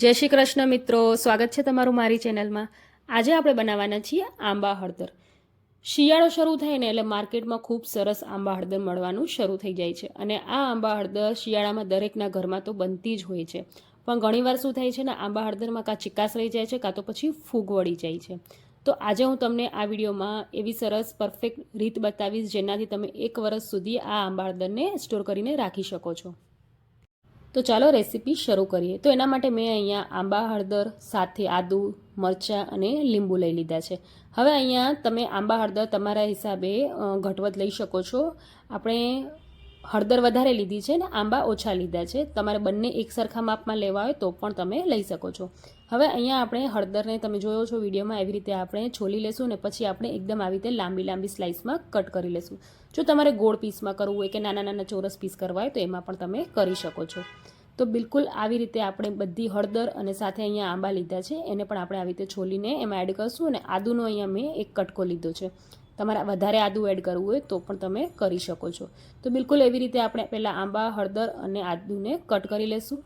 જય શ્રી કૃષ્ણ મિત્રો, સ્વાગત છે તમારું મારી ચેનલમાં. આજે આપણે બનાવવાના છીએ આંબા હળદર. શિયાળો શરૂ થાય ને એટલે માર્કેટમાં ખૂબ સરસ આંબા હળદર મળવાનું શરૂ થઈ જાય છે. અને આ આંબા હળદર શિયાળામાં દરેકના ઘરમાં તો બનતી જ હોય છે. પણ ઘણીવાર શું થાય છે ને, આંબા હળદરમાં કાં ચિકાસ રહી જાય છે, કાં તો પછી ફૂગ વળી જાય છે. તો આજે હું તમને આ વિડીયોમાં એવી સરસ પરફેક્ટ રીત બતાવીશ જેનાથી તમે એક વર્ષ સુધી આ આંબા હળદરને સ્ટોર કરીને રાખી શકો છો. તો ચાલો રેસીપી શરૂ કરીએ. તો એના માટે મેં અહીંયા આંબા, હળદર સાથે આદુ, મરચાં અને લીંબુ લઈ લીધા છે. હવે અહીંયા તમે આંબા, હળદર તમારા હિસાબે ઘટવત લઈ શકો છો. આપણે હળદર વધારે લીધી છે ને આંબા ઓછા લીધા છે. તમારે બંને એક સરખા માપમાં લેવા હોય તો પણ તમે લઈ શકો છો. હવે અહીંયા આપણે હળદરને તમે જોયો છો વિડીયોમાં એવી રીતે આપણે છોલી લેશું ને પછી આપણે એકદમ આવી રીતે લાંબી લાંબી સ્લાઇસમાં કટ કરી લેશું. જો તમારે ગોળ પીસમાં કરવું હોય કે નાના નાના ચોરસ પીસ કરવા હોય તો એમાં પણ તમે કરી શકો છો. તો બિલકુલ આવી રીતે આપણે બધી હળદર અને સાથે અહીંયા આંબા લીધા છે. એને પણ આપણે આવી રીતે છોલીને એમાં એડ કરશું અને આદુનો અહીંયા મેં એક કટકો લીધો છે. તમારે વધારે આદું એડ કરવું હોય તો પણ તમે કરી શકો છો. તો બિલકુલ એવી રીતે આપણે પહેલાં આંબા, હળદર અને આદુને કટ કરી લેશું.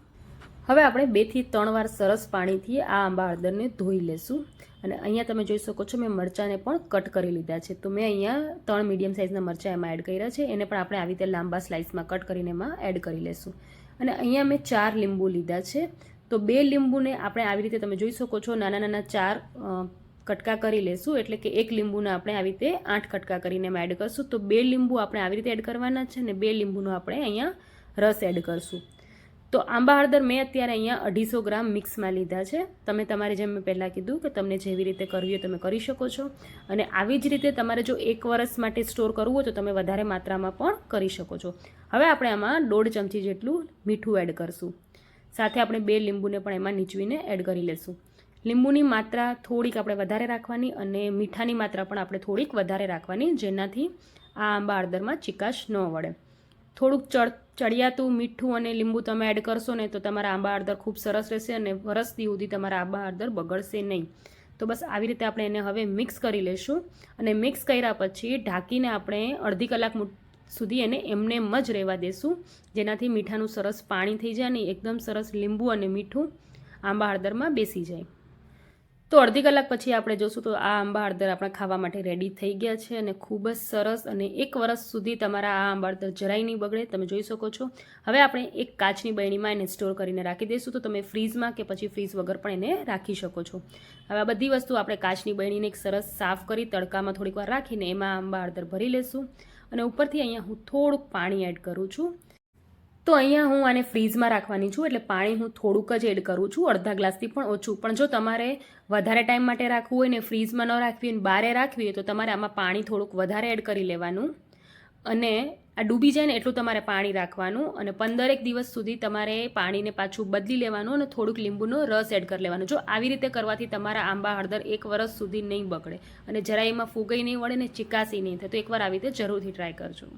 હવે આપણે બેથી ત્રણ વાર સરસ પાણીથી આ આંબા, હળદરને ધોઈ લેશું. અને અહીંયા તમે જોઈ શકો છો મેં મરચાંને પણ કટ કરી લીધા છે. તો મેં અહીંયા ત્રણ મીડિયમ સાઇઝના મરચાં એમાં એડ કર્યા છે. એને પણ આપણે આવી રીતે લાંબા સ્લાઇસમાં કટ કરીને એમાં એડ કરી લેશું. અને અહીંયા મેં ચાર લીંબુ લીધા છે. તો બે લીંબુને આપણે આવી રીતે તમે જોઈ શકો છો નાના નાના ચાર કટકા કરી લેશું, એટલે કે એક લીંબુને આપણે આવી રીતે આઠ કટકા કરીને એમાં એડ કરશું. તો બે લીંબુ આપણે આવી રીતે એડ કરવાના છે અને બે લીંબુનો આપણે અહીંયા રસ એડ કરશું. તો આંબા હળદર મેં અત્યારે અહીંયા અઢીસો ગ્રામ મિક્સમાં લીધા છે. તમે તમારે જેમ મેં પહેલાં કીધું કે તમને જેવી રીતે કરવી હોય તમે કરી શકો છો. અને આવી જ રીતે તમારે જો એક વર્ષ માટે સ્ટોર કરવું હોય તો તમે વધારે માત્રામાં પણ કરી શકો છો. હવે આપણે આમાં દોઢ ચમચી જેટલું મીઠું એડ કરશું. સાથે આપણે બે લીંબુને પણ એમાં નીચવીને એડ કરી લેશું. લીંબુની માત્રા થોડીક આપણે વધારે રાખવાની અને મીઠાની માત્રા પણ આપણે થોડીક વધારે રાખવાની, જેનાથી આ આંબા હળદરમાં ચિકાશ ન વળે. થોડુંક ચડ, ચડિયાતું, મીઠું અને લીંબુ તમે એડ કરશો ને તો તમારા આંબા હળદર ખૂબ સરસ રહેશે અને વરસથી સુધી તમારા આંબા હળદર બગડશે નહીં. તો બસ આવી રીતે આપણે એને હવે મિક્સ કરી લેશું અને મિક્સ કર્યા પછી ઢાંકીને આપણે અડધી કલાક સુધી એને એમને એમ જ રહેવા દેશું, જેનાથી મીઠાનું સરસ પાણી થઈ જાય અને એકદમ સરસ લીંબુ અને મીઠું આંબા હળદરમાં બેસી જાય. તો અડધી કલાક પછી આપણે જોશું તો આ આંબા હળદર આપણા ખાવા માટે રેડી થઈ ગયા છે અને ખૂબ જ સરસ અને એક વર્ષ સુધી તમારા આ આંબા હળદર જરાય નહીં બગડે, તમે જોઈ શકો છો. હવે આપણે એક કાચની બરણીમાં એને સ્ટોર કરીને રાખી દઈશું તો તમે ફ્રીઝમાં કે પછી ફ્રીઝ વગર પણ એને રાખી શકો છો. હવે આ બધી વસ્તુ આપણે કાચની બરણીને એક સરસ સાફ કરી તડકામાં થોડીક વાર રાખીને એમાં આંબા હળદર ભરી લેશું. અને ઉપરથી અહીંયા હું થોડુંક પાણી એડ કરું છું. તો અહીંયા હું આને ફ્રીઝમાં રાખવાની છું, એટલે પાણી હું થોડુંક જ એડ કરું છું, અડધા ગ્લાસથી પણ ઓછું. પણ જો તમારે વધારે ટાઈમ માટે રાખવું હોય ને ફ્રીઝમાં ન રાખવી હોય બારે રાખવી હોય તો તમારે આમાં પાણી થોડુંક વધારે એડ કરી લેવાનું. અને આ ડૂબી જાય ને એટલું તમારે પાણી રાખવાનું અને પંદરેક દિવસ સુધી તમારે પાણીને પાછું બદલી લેવાનું અને થોડુંક લીંબુનો રસ એડ કરી લેવાનો. જો આવી રીતે કરવાથી તમારા આંબા હળદર એક વર્ષ સુધી નહીં બગડે અને જરા એમાં ફૂગઈ નહીં વળે ને ચિકાસી નહીં થાય તો એકવાર આવી રીતે જરૂરથી ટ્રાય કરજો.